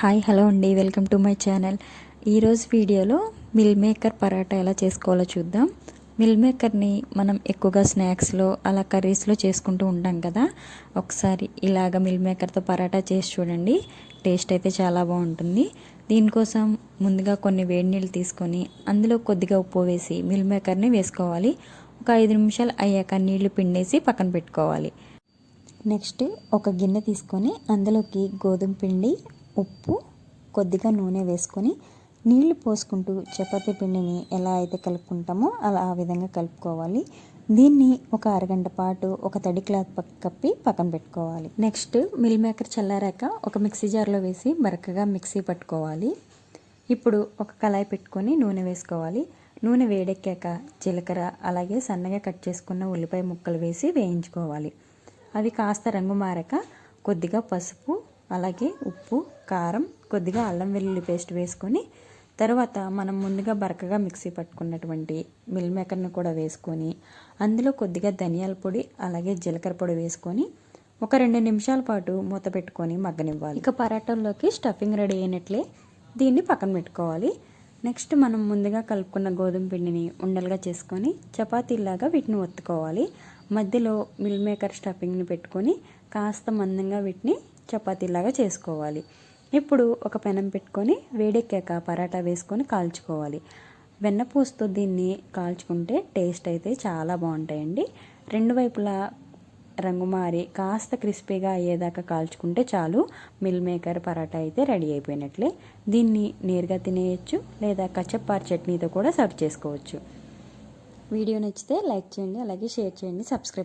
Hi hello అండి. Welcome to my channel. ఈరోజు వీడియోలో మిల్ మేకర్ పరాటా ఎలా చేసుకోవాలో చూద్దాం. మిల్ మేకర్ని మనం ఎక్కువగా స్నాక్స్లో అలా కర్రీస్లో చేసుకుంటూ ఉంటాం కదా. ఒకసారి ఇలాగ మిల్ మేకర్తో పరాటా చేసి చూడండి. టేస్ట్ అయితే చాలా బాగుంటుంది. దీనికోసం ముందుగా కొన్ని వేడి నీళ్ళు తీసుకొని అందులో కొద్దిగా ఉప్పు వేసి మిల్ మేకర్ని వేసుకోవాలి. ఒక ఐదు నిమిషాలు అయ్యాక నీళ్ళు పిండేసి పక్కన పెట్టుకోవాలి. నెక్స్ట్ ఒక గిన్నె తీసుకొని అందులోకి గోధుమ పిండి ఉప్పు కొద్దిగా నూనె వేసుకొని నీళ్ళు పోసుకుంటూ చపాతీ పిండిని ఎలా అయితే కలుపుకుంటామో అలా ఆ విధంగా కలుపుకోవాలి. దీన్ని ఒక అరగంట పాటు ఒక తడి క్లాత్ పక్క కప్పి పక్కన పెట్టుకోవాలి. నెక్స్ట్ మిల్ మేకర్ చల్లారాక ఒక మిక్సీ జార్లో వేసి బరకగా మిక్సీ పట్టుకోవాలి. ఇప్పుడు ఒక కళాయి పెట్టుకొని నూనె వేసుకోవాలి. నూనె వేడెక్కాక జీలకర్ర అలాగే సన్నగా కట్ చేసుకున్న ఉల్లిపాయ ముక్కలు వేసి వేయించుకోవాలి. అవి కాస్త రంగు మారాక కొద్దిగా పసుపు అలాగే ఉప్పు కారం కొద్దిగా అల్లం వెల్లుల్లి పేస్ట్ వేసుకొని తర్వాత మనం ముందుగా బరకగా మిక్సీ పట్టుకున్నటువంటి మిల్ మేకర్ని కూడా వేసుకొని అందులో కొద్దిగా ధనియాల పొడి అలాగే జీలకర్ర పొడి వేసుకొని ఒక రెండు నిమిషాల పాటు మూత పెట్టుకొని మగ్గనివ్వాలి. ఇక పరాటంలోకి స్టఫింగ్ రెడీ అయినట్లే దీన్ని పక్కన పెట్టుకోవాలి. నెక్స్ట్ మనం ముందుగా కలుపుకున్న గోధుమ పిండిని ఉండలుగా చేసుకొని చపాతీలాగా వీటిని ఒత్తుకోవాలి. మధ్యలో మిల్ మేకర్ స్టఫింగ్ని పెట్టుకొని కాస్త మందంగా వీటిని చపాతీలాగా చేసుకోవాలి. ఇప్పుడు ఒక పెనం పెట్టుకొని వేడెక్కాక పరాటా వేసుకొని కాల్చుకోవాలి. వెన్నపూసతో దీన్ని కాల్చుకుంటే టేస్ట్ అయితే చాలా బాగుంటాయండి. రెండు వైపులా రంగు మారి కాస్త క్రిస్పీగా అయ్యేదాకా కాల్చుకుంటే చాలు మిల్ మేకర్ పరాటా అయితే రెడీ అయిపోయినట్లే. దీన్ని నేరుగా తినేయచ్చు లేదా కచ్చప్పార్ చట్నీతో కూడా సర్వ్ చేసుకోవచ్చు. వీడియో నచ్చితే లైక్ చేయండి అలాగే షేర్ చేయండి సబ్స్క్రైబ్